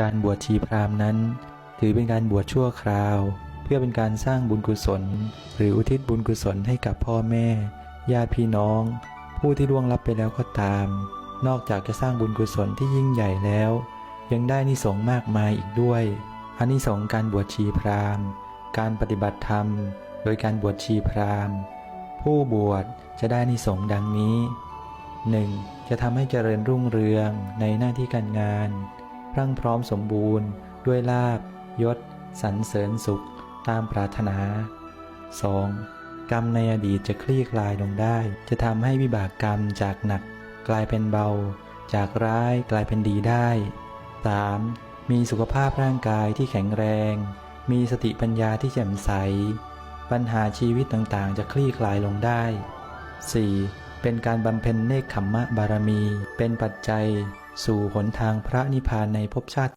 การบวชชีพราหมณ์นั้น ถือเป็นการบวชชั่วคราว เพื่อเป็นการสร้างบุญกุศล หรืออุทิศบุญกุศลให้กับพ่อแม่ ญาติพี่น้อง ผู้ที่ล่วงลับไปแล้วก็ตาม นอกจากจะสร้างบุญกุศลที่ยิ่งใหญ่แล้ว ยังได้นิสงมากมายอีกด้วยอานิสงส์การบวชชีพราหมณ์ การปฏิบัติธรรม โดยการบวชชีพราหมณ์ ผู้บวชจะได้นิสงดังนี้ 1. จะทำให้เจริญรุ่งเรืองในหน้าที่การงาน พรั่งพร้อมสมบูรณ์ ด้วยลาบยศสรรเสริญสุขตามปรารถนา 2. กรรมในอดีตจะคลี่คลายลงได้ จะทำให้วิบากกรรมจากหนัก กลายเป็นเบา จากร้ายกลายเป็นดีได้ 3. มีสุขภาพร่างกายที่แข็งแรง มีสติปัญญาที่แจ่มใส ปัญหาชีวิตต่างๆ จะคลี่คลายลงได้ 4. เป็นการบำเพ็ญเนคขมมะบารมี เป็นปัจจัย สู่หนทางพระนิพพานในภพชาติ